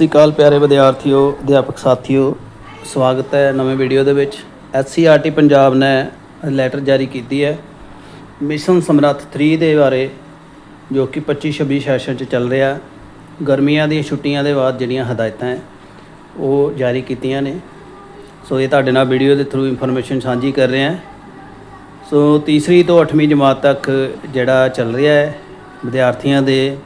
ਸ੍ਰੀ ਅਕਾਲ ਪਿਆਰੇ ਵਿਦਿਆਰਥੀਓ, ਅਧਿਆਪਕ ਸਾਥੀਓ। ਸਵਾਗਤ ਹੈ ਨਵੇਂ ਵੀਡੀਓ ਦੇ ਵਿੱਚ। ਐਸਸੀਆਰਟੀ ਪੰਜਾਬ ਨੇ ਲੈਟਰ ਜਾਰੀ ਕੀਤੀ ਹੈ। ਮਿਸ਼ਨ ਸਮਰੱਥ 3 ਦੇ ਬਾਰੇ, ਜੋ ਕਿ 25 26 ਸੈਸ਼ਨ ਚ ਚੱਲ ਰਿਹਾ। ਗਰਮੀਆਂ ਦੀਆਂ ਛੁੱਟੀਆਂ ਦੇ ਬਾਅਦ ਜਿਹੜੀਆਂ ਹਦਾਇਤਾਂ ਉਹ ਜਾਰੀ ਕੀਤੀਆਂ ਨੇ। ਸੋ ਇਹ ਤੁਹਾਡੇ ਨਾਲ ਵੀਡੀਓ ਦੇ ਥਰੂ ਇਨਫੋਰਮੇਸ਼ਨ ਸਾਂਝੀ ਕਰ ਰਹੇ ਹਾਂ। ਸੋ ਤੀਸਰੀ ਤੋਂ 8ਵੀਂ ਜਮਾਤ ਤੱਕ ਜਿਹੜਾ ਚੱਲ ਰਿਹਾ ਹੈ, ਵਿਦਿਆਰਥੀਆਂ ਦੇ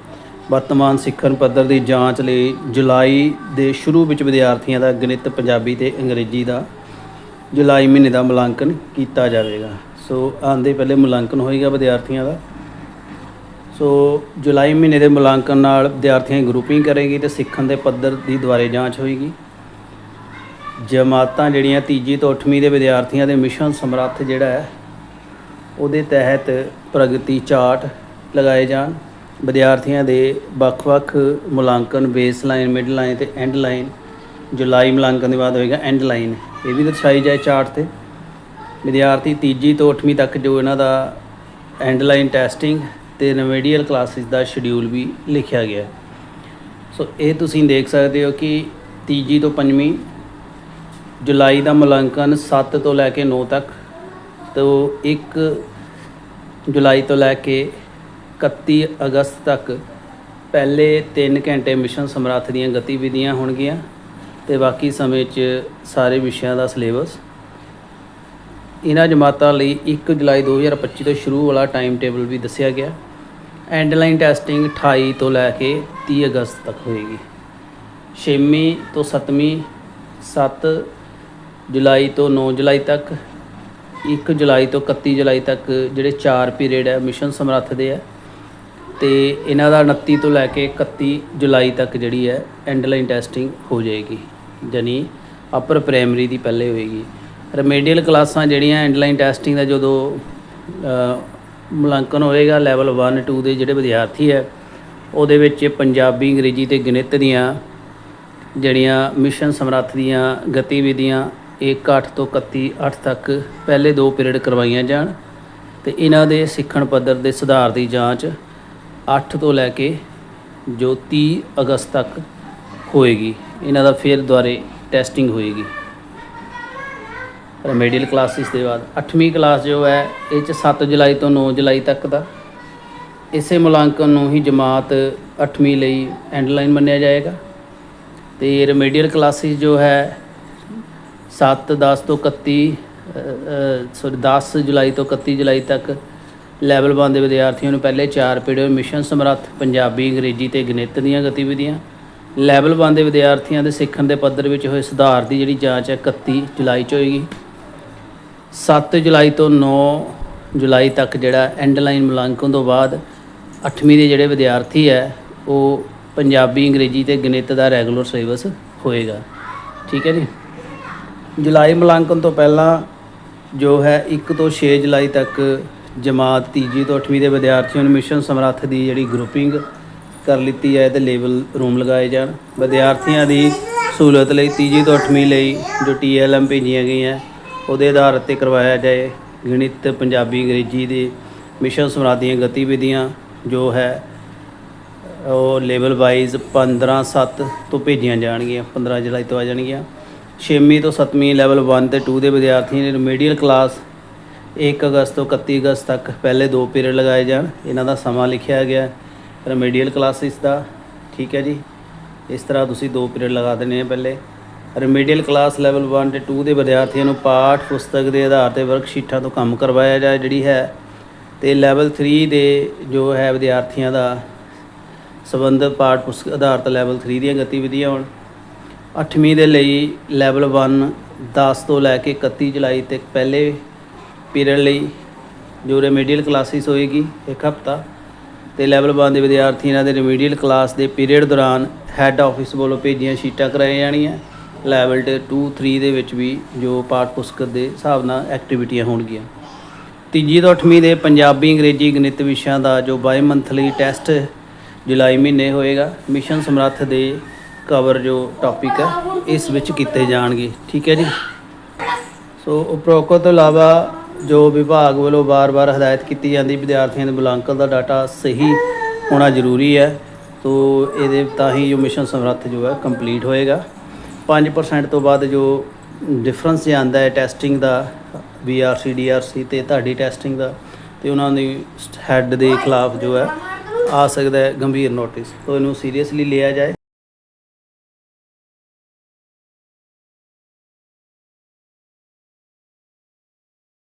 ਵਰਤਮਾਨ ਸਿੱਖਣ ਪੱਧਰ ਦੀ ਜਾਂਚ ਲਈ ਜੁਲਾਈ ਦੇ ਸ਼ੁਰੂ ਵਿੱਚ ਵਿਦਿਆਰਥੀਆਂ ਦਾ ਗਣਿਤ ਪੰਜਾਬੀ ਤੇ ਅੰਗਰੇਜ਼ੀ ਦਾ ਜੁਲਾਈ ਮਹੀਨੇ ਦਾ ਮੁਲਾਂਕਣ ਕੀਤਾ ਜਾਵੇਗਾ। ਸੋ ਆਂਦੇ ਪਹਿਲੇ ਮੁਲਾਂਕਣ ਹੋਏਗਾ ਵਿਦਿਆਰਥੀਆਂ ਦਾ। ਸੋ ਜੁਲਾਈ ਮਹੀਨੇ ਦੇ ਮੁਲਾਂਕਣ ਨਾਲ ਵਿਦਿਆਰਥੀਆਂ ਦੀ ਗਰੁੱਪਿੰਗ ਕਰੇਗੀ ਤੇ ਸਿੱਖਣ ਦੇ ਪੱਧਰ ਦੀ ਦੁਆਰੇ ਜਾਂਚ ਹੋਏਗੀ। ਜਮਾਤਾਂ ਜਿਹੜੀਆਂ ਤੀਜੀ ਤੋਂ 8ਵੀਂ ਦੇ ਵਿਦਿਆਰਥੀਆਂ ਦੇ ਮਿਸ਼ਨ ਸਮਰੱਥ ਜਿਹੜਾ ਹੈ, ਉਹਦੇ ਤਹਿਤ ਪ੍ਰਗਤੀ ਚਾਰਟ ਲਗਾਏ ਜਾਣ। ਵਿਦਿਆਰਥੀਆਂ ਦੇ ਵੱਖ-ਵੱਖ ਮੁਲਾਂਕਣ ਬੇਸ ਲਾਈਨ ਮਿਡ ਲਾਈਨ ਤੇ ਐਂਡ ਲਾਈਨ ਜੁਲਾਈ ਮੁਲਾਂਕਣ ਦੇ ਬਾਅਦ ਹੋਏਗਾ ਐਂਡ ਲਾਈਨ ਇਹ ਵੀ ਦਰਸਾਈ ਜਾਏ ਚਾਰਟ ਤੇ। ਵਿਦਿਆਰਥੀ ਤੀਜੀ ਤੋਂ 8ਵੀਂ ਤੱਕ ਜੋ ਇਹਨਾਂ ਦਾ ਐਂਡ ਲਾਈਨ ਟੈਸਟਿੰਗ ਤੇ ਰਿਮੀਡੀਅਲ ਕਲਾਸਿਸ ਦਾ ਸ਼ਡਿਊਲ ਵੀ ਲਿਖਿਆ ਗਿਆ ਸੋ ਇਹ ਤੁਸੀਂ ਦੇਖ ਸਕਦੇ ਹੋ ਕਿ ਤੀਜੀ ਤੋਂ ਪੰਜਵੀਂ, ਜੁਲਾਈ ਦਾ ਮੁਲਾਂਕਣ 7 ਤੋਂ ਲੈ ਕੇ 9 ਤੱਕ, ਤੋਂ 1 ਜੁਲਾਈ ਤੋਂ ਲੈ ਕੇ 31 ਅਗਸਤ ਤੱਕ ਪਹਿਲੇ 3 ਘੰਟੇ ਮਿਸ਼ਨ ਸਮਰੱਥ ਦੀਆਂ ਗਤੀਵਿਧੀਆਂ ਹੋਣਗੀਆਂ ਤੇ ਬਾਕੀ ਸਮੇਂ 'ਚ ਸਾਰੇ ਵਿਸ਼ਿਆਂ ਦਾ ਸਿਲੇਬਸ। ਇਹਨਾਂ ਜਮਾਤਾਂ ਲਈ 1 ਜੁਲਾਈ 2025 ਤੋਂ ਸ਼ੁਰੂ ਵਾਲਾ ਟਾਈਮ ਟੇਬਲ ਵੀ ਦੱਸਿਆ ਗਿਆ। ਐਂਡਲਾਈਨ ਟੈਸਟਿੰਗ 28 ਤੋਂ ਲੈ ਕੇ 30 ਅਗਸਤ ਤੱਕ ਹੋਏਗੀ। ਛੇਵੀਂ ਤੋਂ ਸੱਤਵੀਂ 7 ਜੁਲਾਈ ਤੋਂ 9 ਜੁਲਾਈ ਤੱਕ 1 ਜੁਲਾਈ ਤੋਂ 31 ਜੁਲਾਈ ਤੱਕ ਜਿਹੜੇ 4 ਪੀਰੀਅਡ ਹੈ, ਮਿਸ਼ਨ ਸਮਰੱਥ ਦੇ ਹੈ। ਤੇ ਇਹਨਾਂ ਦਾ 29 ਤੋਂ ਲੈ ਕੇ 31 ਜੁਲਾਈ ਤੱਕ ਜਿਹੜੀ ਹੈ ਐਂਡਲਾਈਨ ਟੈਸਟਿੰਗ ਹੋ ਜਾਏਗੀ ਜਾਨੀ ਅਪਰ ਪ੍ਰਾਇਮਰੀ ਦੀ ਪਹਿਲੇ ਹੋਏਗੀ। ਰਿਮੀਡੀਅਲ ਕਲਾਸਾਂ ਜਿਹੜੀਆਂ ਐਂਡਲਾਈਨ ਟੈਸਟਿੰਗ ਦਾ ਜਦੋਂ ਮੁਲਾਂਕਣ ਹੋਏਗਾ ਲੈਵਲ 1 2 ਦੇ ਜਿਹੜੇ ਵਿਦਿਆਰਥੀ ਹੈ, ਉਹਦੇ ਵਿੱਚ ਪੰਜਾਬੀ, ਅੰਗਰੇਜ਼ੀ ਤੇ ਗਣਿਤ ਦੀਆਂ ਜਿਹੜੀਆਂ ਮਿਸ਼ਨ ਸਮਰੱਥ ਦੀਆਂ ਗਤੀਵਿਧੀਆਂ 1 8 ਤੋਂ 31 8 ਤੱਕ ਪਹਿਲੇ ਦੋ ਪੀਰੀਅਡ ਕਰਵਾਈਆਂ ਜਾਣ ਤੇ ਇਹਨਾਂ ਦੇ ਸਿੱਖਣ ਪੱਧਰ ਦੇ ਸੁਧਾਰ ਦੀ ਜਾਂਚ 8 ਤੋਂ ਲੈ ਕੇ ਜੋ 30 ਅਗਸਤ ਤੱਕ ਹੋਏਗੀ। ਇਹਨਾਂ ਦਾ ਫਿਰ ਦੁਆਰੇ ਟੈਸਟਿੰਗ ਹੋਏਗੀ। ਰੈਮੇਡੀਅਲ ਕਲਾਸਿਸ ਦੇ ਬਾਅਦ 8ਵੀਂ ਕਲਾਸ ਜੋ ਹੈ, ਇਹ ਚ 7 ਜੁਲਾਈ ਤੋਂ 9 ਜੁਲਾਈ ਤੱਕ ਦਾ। ਇਸੇ ਮੁਲਾਂਕਣ ਨੂੰ ਹੀ ਜਮਾਤ 8ਵੀਂ ਲਈ ਐਂਡਲਾਈਨ ਮੰਨਿਆ ਜਾਏਗਾ। ਤੇ ਰੈਮੇਡੀਅਲ ਕਲਾਸਿਸ ਜੋ ਹੈ 7 10 ਤੋਂ 31 ਸੌਰੀ 10 ਜੁਲਾਈ ਤੋਂ 31 ਜੁਲਾਈ ਤੱਕ ਲੈਵਲ 1 ਦੇ ਵਿਦਿਆਰਥੀਆਂ ਨੂੰ ਪਹਿਲੇ 4 ਪੀਰੀਅਡ ਮਿਸ਼ਨ ਸਮਰੱਥ, ਪੰਜਾਬੀ, ਅੰਗਰੇਜ਼ੀ ਤੇ ਗਣਿਤ ਦੀਆਂ ਗਤੀਵਿਧੀਆਂ। ਲੈਵਲ 1 ਦੇ ਵਿਦਿਆਰਥੀਆਂ ਦੇ ਸਿੱਖਣ ਦੇ ਪੱਧਰ ਵਿੱਚ ਹੋਏ ਸੁਧਾਰ ਦੀ ਜਿਹੜੀ ਜਾਂਚ ਹੈ 31 ਜੁਲਾਈ 'ਚ ਹੋਏਗੀ। 7 ਜੁਲਾਈ ਤੋਂ 9 ਜੁਲਾਈ ਤੱਕ ਜਿਹੜਾ ਐਂਡ ਲਾਈਨ ਮੁਲਾਂਕਣ ਤੋਂ ਬਾਅਦ 8ਵੀਂ ਦੇ ਜਿਹੜੇ ਵਿਦਿਆਰਥੀ ਹੈ, ਉਹ ਪੰਜਾਬੀ, ਅੰਗਰੇਜ਼ੀ ਤੇ ਗਣਿਤ ਦਾ ਰੈਗੂਲਰ ਸਿਲੇਬਸ ਹੋਏਗਾ। ਠੀਕ ਹੈ ਜੀ? ਜੁਲਾਈ ਮੁਲਾਂਕਣ ਤੋਂ ਪਹਿਲਾਂ ਜੋ ਹੈ 1 ਤੋਂ 6 ਜੁਲਾਈ ਤੱਕ ਜਮਾਤ ਤੀਜੀ ਤੋਂ 8ਵੀਂ ਦੇ ਵਿਦਿਆਰਥੀਆਂ ਨੂੰ ਮਿਸ਼ਨ ਸਮਰੱਥ ਦੀ ਜਿਹੜੀ ਗਰੁੱਪਿੰਗ ਕਰ ਲਿੱਤੀ ਹੈ ਤੇ ਲੇਬਲ ਰੂਮ ਲਗਾਏ ਜਾਣ। ਵਿਦਿਆਰਥੀਆਂ ਦੀ ਸਹੂਲਤ ਲਈ ਤੀਜੀ ਤੋਂ 8ਵੀਂ ਲਈ ਜੋ ਟੀਐਲਐਮ ਭੇਜੀਆਂ ਗਈਆਂ, ਉਹਦੇ ਆਧਾਰ ਤੇ ਕਰਵਾਇਆ ਜਾਏ ਗਣਿਤ, ਪੰਜਾਬੀ, ਅੰਗਰੇਜ਼ੀ ਦੇ ਮਿਸ਼ਨ ਸਮਰੱਥ ਦੀਆਂ ਗਤੀਵਿਧੀਆਂ, ਜੋ ਹੈ, ਉਹ ਲੈਵਲ ਵਾਈਜ਼ 15 7 ਤੋਂ ਭੇਜੀਆਂ ਜਾਣਗੀਆਂ 15 ਜੁਲਾਈ ਤੋਂ ਆ ਜਾਣਗੀਆਂ। 6ਵੀਂ ਤੋਂ 7ਵੀਂ ਲੈਵਲ 1 ਤੇ 2 ਦੇ ਵਿਦਿਆਰਥੀਆਂ ਨੇ ਰਿਮੀਡੀਅਲ ਕਲਾਸ 1 ਅਗਸਤ ਤੋਂ 31 ਅਗਸਤ ਤੱਕ ਪਹਿਲੇ ਦੋ ਪੀਰੀਅਡ ਲਗਾਏ ਜਾਣ। ਇਹਨਾਂ ਦਾ ਸਮਾਂ ਲਿਖਿਆ ਗਿਆ ਰਿਮੀਡੀਅਲ ਕਲਾਸਿਸ ਦਾ, ਠੀਕ ਹੈ ਜੀ। ਇਸ ਤਰ੍ਹਾਂ ਤੁਸੀਂ ਦੋ ਪੀਰੀਅਡ ਲਗਾ ਦੇਣੇ ਆ ਪਹਿਲੇ। ਰਿਮੀਡੀਅਲ ਕਲਾਸ ਲੈਵਲ 1 ਤੇ 2 ਦੇ ਵਿਦਿਆਰਥੀਆਂ ਨੂੰ ਪਾਠ ਪੁਸਤਕ ਦੇ ਆਧਾਰ ਤੇ ਵਰਕਸ਼ੀਟਾਂ ਤੋਂ ਕੰਮ ਕਰਵਾਇਆ ਜਾਏ, ਜਿਹੜੀ ਹੈ। ਤੇ ਲੈਵਲ 3 ਦੇ ਜੋ ਹੈ ਵਿਦਿਆਰਥੀਆਂ ਦਾ ਸੰਬੰਧਿਤ ਪਾਠ ਪੁਸਤਕ ਆਧਾਰਿਤ ਲੈਵਲ 3 ਦੀਆਂ ਗਤੀਵਿਧੀਆਂ ਹੋਣ। 8ਵੀਂ ਦੇ ਲਈ ਲੈਵਲ 1 10 ਤੋਂ ਲੈ ਕੇ 31 ਜੁਲਾਈ ਤੱਕ ਪਹਿਲੇ ਪੀਰੀਅਡ ਲਈ, ਜੋ ਰੈਮੀਡੀਅਲ ਕਲਾਸਿਸ ਹੋਏਗੀ ਇੱਕ ਹਫਤਾ, ਤੇ ਲੈਵਲ 1 ਦੇ ਵਿਦਿਆਰਥੀ ਇਹਨਾਂ ਦੇ ਰੈਮੀਡੀਅਲ ਕਲਾਸ ਦੇ ਪੀਰੀਅਡ ਦੌਰਾਨ ਹੈੱਡ ਆਫਿਸ ਵੱਲੋਂ ਭੇਜੀਆਂ ਸ਼ੀਟਾਂ ਕਰਾਈਆਂ ਜਾਣੀਆਂ। ਲੈਵਲ 2 3 ਦੇ ਵਿੱਚ ਵੀ ਜੋ ਪਾਠ ਪੁਸਤਕ ਦੇ ਹਿਸਾਬ ਨਾਲ ਐਕਟੀਵਿਟੀਆਂ ਹੋਣਗੀਆਂ। ਤੀਜੀ ਤੋਂ 8ਵੀਂ ਦੇ ਪੰਜਾਬੀ, ਅੰਗਰੇਜ਼ੀ, ਗਣਿਤ ਵਿਸ਼ਿਆਂ ਦਾ ਜੋ ਬਾਈ ਮੰਥਲੀ ਟੈਸਟ ਜੁਲਾਈ ਮਹੀਨੇ ਹੋਏਗਾ, ਮਿਸ਼ਨ ਸਮਰੱਥ ਦੇ ਕਵਰ ਜੋ ਟੌਪਿਕ ਹੈ, ਇਸ ਵਿੱਚ ਕੀਤੇ ਜਾਣਗੇ। ਠੀਕ ਹੈ ਜੀ? ਸੋ ਉਪਰੋਕਤ ਤੋਂ ਇਲਾਵਾ ਜੋ ਵਿਭਾਗ ਵੱਲੋਂ ਵਾਰ-ਵਾਰ ਹਦਾਇਤ ਕੀਤੀ ਜਾਂਦੀ, ਵਿਦਿਆਰਥੀਆਂ ਦੇ ਮੁਲਾਂਕਣ ਦਾ ਡਾਟਾ ਸਹੀ ਹੋਣਾ ਜ਼ਰੂਰੀ ਹੈ। ਤੋ ਇਹਦੇ ਤਾਂ ਹੀ ਜੋ ਮਿਸ਼ਨ ਸਮਰੱਥ ਜੋ ਹੈ, ਕੰਪਲੀਟ ਹੋਏਗਾ। 5% ਤੋਂ ਬਾਅਦ ਜੋ ਡਿਫਰੈਂਸ ਜਾਂਦਾ ਹੈ ਟੈਸਟਿੰਗ ਦਾ ਬੀਆਰਸੀ ਡੀਆਰਸੀ ਤੇ ਤੁਹਾਡੀ ਟੈਸਟਿੰਗ ਦਾ, ਤੇ ਉਹਨਾਂ ਦੀ ਹੈੱਡ ਦੇ ਖਿਲਾਫ ਜੋ ਹੈ, ਆ ਸਕਦਾ ਹੈ ਗੰਭੀਰ ਨੋਟਿਸ ਤੋ ਇਹਨੂੰ ਸੀਰੀਅਸਲੀ ਲਿਆ ਜਾਏ।